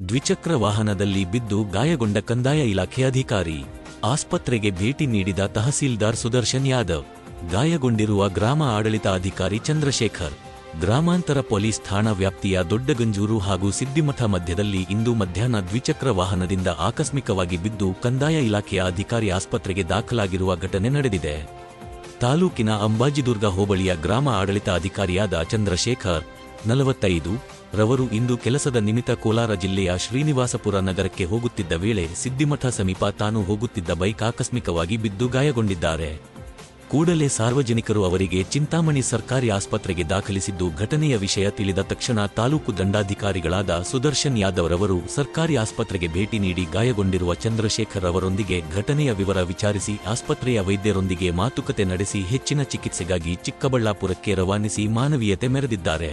ದ್ವಿಚಕ್ರ ವಾಹನದಲ್ಲಿ ಬಿದ್ದು ಗಾಯಗೊಂಡ ಕಂದಾಯ ಇಲಾಖೆ ಅಧಿಕಾರಿ. ಆಸ್ಪತ್ರೆಗೆ ಭೇಟಿ ನೀಡಿದ ತಹಸೀಲ್ದಾರ್ ಸುದರ್ಶನ್ ಯಾದವ್, ಗಾಯಗೊಂಡಿರುವ ಗ್ರಾಮ ಆಡಳಿತ ಅಧಿಕಾರಿ ಚಂದ್ರಶೇಖರ್, ಗ್ರಾಮಾಂತರ ಪೊಲೀಸ್ ಠಾಣಾ ವ್ಯಾಪ್ತಿಯ ದೊಡ್ಡಗಂಜೂರು ಹಾಗೂ ಸಿದ್ದಿಮಠ ಮಧ್ಯದಲ್ಲಿ ಇಂದು ಮಧ್ಯಾಹ್ನ ದ್ವಿಚಕ್ರ ವಾಹನದಿಂದ ಆಕಸ್ಮಿಕವಾಗಿ ಬಿದ್ದು ಕಂದಾಯ ಇಲಾಖೆಯ ಅಧಿಕಾರಿ ಆಸ್ಪತ್ರೆಗೆ ದಾಖಲಾಗಿರುವ ಘಟನೆ ನಡೆದಿದೆ. ತಾಲೂಕಿನ ಅಂಬಾಜಿದುರ್ಗ ಹೋಬಳಿಯ ಗ್ರಾಮ ಆಡಳಿತ ಅಧಿಕಾರಿಯಾದ ಚಂದ್ರಶೇಖರ್ ನಲವತ್ತೈದು ರವರು ಇಂದು ಕೆಲಸದ ನಿಮಿತ್ತ ಕೋಲಾರ ಜಿಲ್ಲೆಯ ಶ್ರೀನಿವಾಸಪುರ ನಗರಕ್ಕೆ ಹೋಗುತ್ತಿದ್ದ ವೇಳೆ ಸಿದ್ದಿಮಠ ಸಮೀಪ ತಾನು ಹೋಗುತ್ತಿದ್ದ ಬೈಕ್ ಆಕಸ್ಮಿಕವಾಗಿ ಬಿದ್ದು ಗಾಯಗೊಂಡಿದ್ದಾರೆ. ಕೂಡಲೇ ಸಾರ್ವಜನಿಕರು ಅವರಿಗೆ ಚಿಂತಾಮಣಿ ಸರ್ಕಾರಿ ಆಸ್ಪತ್ರೆಗೆ ದಾಖಲಿಸಿದ್ದು ಘಟನೆಯ ವಿಷಯ ತಿಳಿದ ತಕ್ಷಣ ತಾಲೂಕು ದಂಡಾಧಿಕಾರಿಗಳಾದ ಸುದರ್ಶನ್ ಯಾದವ್ ರವರು ಸರ್ಕಾರಿ ಆಸ್ಪತ್ರೆಗೆ ಭೇಟಿ ನೀಡಿ ಗಾಯಗೊಂಡಿರುವ ಚಂದ್ರಶೇಖರ್ ಅವರೊಂದಿಗೆ ಘಟನೆಯ ವಿವರ ವಿಚಾರಿಸಿ ಆಸ್ಪತ್ರೆಯ ವೈದ್ಯರೊಂದಿಗೆ ಮಾತುಕತೆ ನಡೆಸಿ ಹೆಚ್ಚಿನ ಚಿಕಿತ್ಸೆಗಾಗಿ ಚಿಕ್ಕಬಳ್ಳಾಪುರಕ್ಕೆ ರವಾನಿಸಿ ಮಾನವೀಯತೆ ಮೆರೆದಿದ್ದಾರೆ.